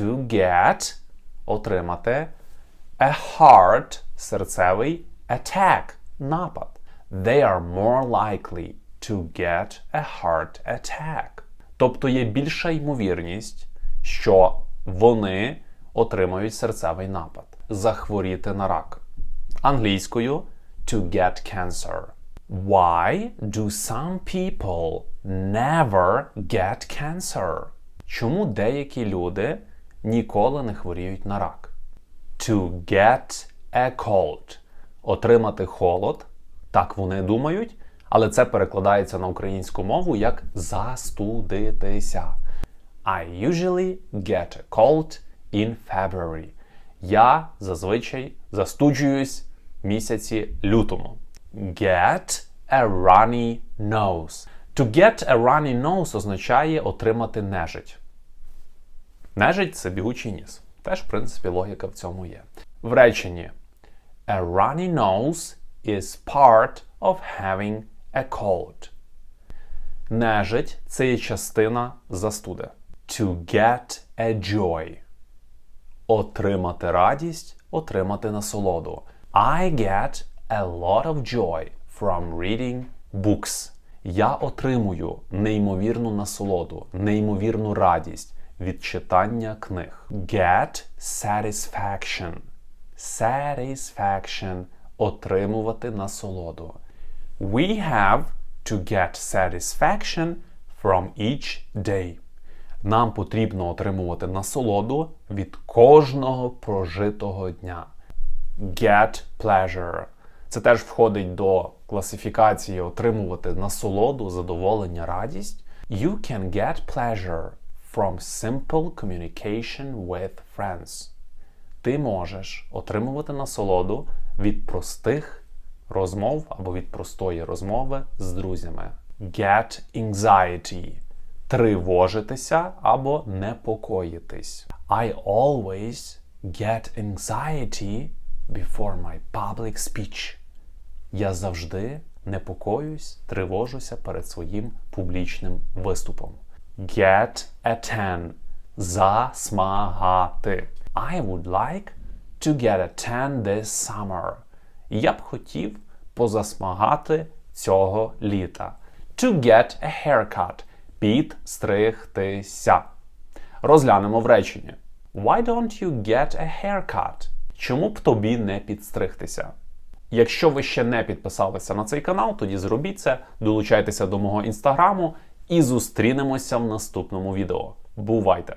to get отримати a heart серцевий attack напад. They are more likely to get a heart attack. Тобто є більша ймовірність, що вони отримають серцевий напад. Захворіти на рак. Англійською to get cancer. Why do some people never get cancer? Чому деякі люди ніколи не хворіють на рак? To get a cold. Отримати холод. Так вони думають, але це перекладається на українську мову як застудитися. I usually get a cold in February. Я зазвичай застуджуюсь місяці лютому. Get a runny nose. To get a runny nose означає отримати нежить. Нежить це бігучий ніс. Теж, в принципі, логіка в цьому є. В реченні A runny nose is part of having a cold. Нежить це є частина застуди. To get a joy. Отримати радість, отримати насолоду. I get a lot of joy from reading books. Я отримую неймовірну насолоду, неймовірну радість від читання книг. Get satisfaction. Satisfaction отримувати насолоду. We have to get satisfaction from each day. Нам потрібно отримувати насолоду від кожного прожитого дня. Get pleasure. Це теж входить до класифікації отримувати насолоду, задоволення, радість. You can get pleasure from simple communication with friends. Ти можеш отримувати насолоду від простих розмов або від простої розмови з друзями. Get anxiety тривожитися або непокоїтись. I always get anxiety before my public speech. Я завжди непокоюсь, тривожуся перед своїм публічним виступом. Get a tan. Засмагати. I would like to get a tan this summer. Я б хотів позасмагати цього літа. To get a haircut. Підстригтися. Розглянемо в реченні. Why don't you get a haircut? Чому б тобі не підстригтися? Якщо ви ще не підписалися на цей канал, тоді зробіть це, долучайтеся до мого інстаграму і зустрінемося в наступному відео. Бувайте!